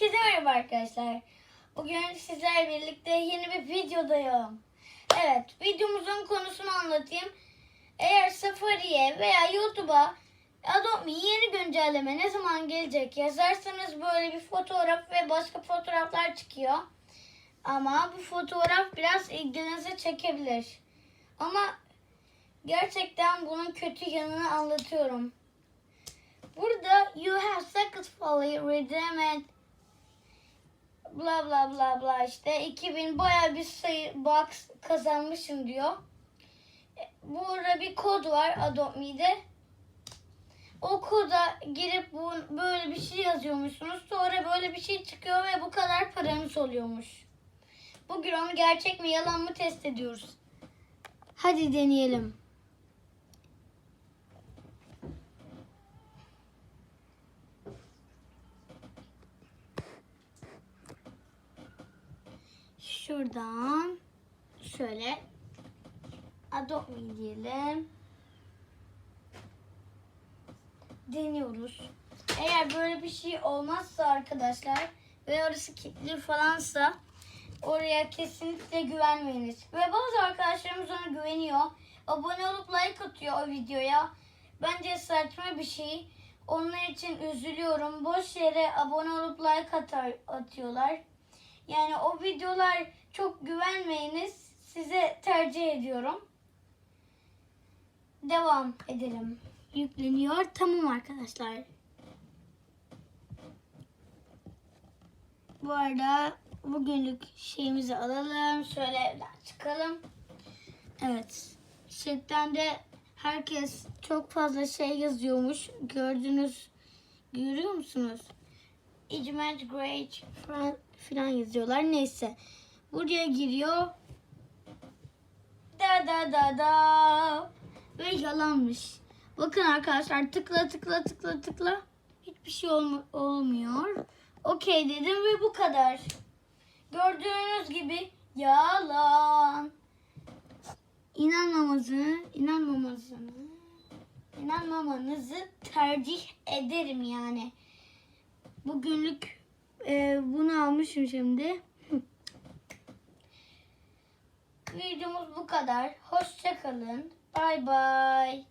Herkese merhaba arkadaşlar. Bugün sizlerle birlikte yeni bir videodayım. Evet, videomuzun konusunu anlatayım. Eğer Safari'ye veya YouTube'a Adobe yeni güncelleme ne zaman gelecek yazarsanız böyle bir fotoğraf ve başka fotoğraflar çıkıyor. Ama bu fotoğraf biraz ilginizi çekebilir. Ama gerçekten bunun kötü yanını anlatıyorum. Burada you have successfully redeemed bla bla bla bla işte 2000 baya bir sayı box kazanmışım diyor. E, Burada bir kod var Adobe'de. O koda girip bu, böyle bir şey yazıyormuşsunuz. Sonra böyle bir şey çıkıyor ve bu kadar paranız oluyormuş. Bugün onu gerçek mi yalan mı test ediyoruz. Hadi deneyelim. Şuradan şöyle Adobe diyelim. Deniyoruz. Eğer böyle bir şey olmazsa arkadaşlar ve orası kilitli falansa oraya kesinlikle güvenmeyiniz. Ve bazı arkadaşlarımız ona güveniyor. Abone olup like atıyor o videoya. Bence saçma bir şey. Onlar için üzülüyorum. Boş yere abone olup like atar, atıyorlar. Yani o videolar çok güvenmeyiniz. Size tercih ediyorum. Devam edelim. Yükleniyor. Tamam arkadaşlar. Bu arada bugünlük şeyimizi alalım. Şöyle evden çıkalım. Evet. Chatten de herkes çok fazla şey yazıyormuş. Gördünüz. Görüyor musunuz? Icment Great falan filan yazıyorlar. Neyse. Buraya giriyor. Da da da da. Ve yalanmış. Bakın arkadaşlar tıkla tıkla tıkla tıkla. Hiçbir şey olmu- olmuyor. Okey dedim ve bu kadar. Gördüğünüz gibi yalan. İnanmamanızı, inanmamanızı, inanmamanızı tercih ederim yani. Bugünlük e, bunu almışım şimdi. Videomuz bu kadar. Hoşçakalın. Bay bay.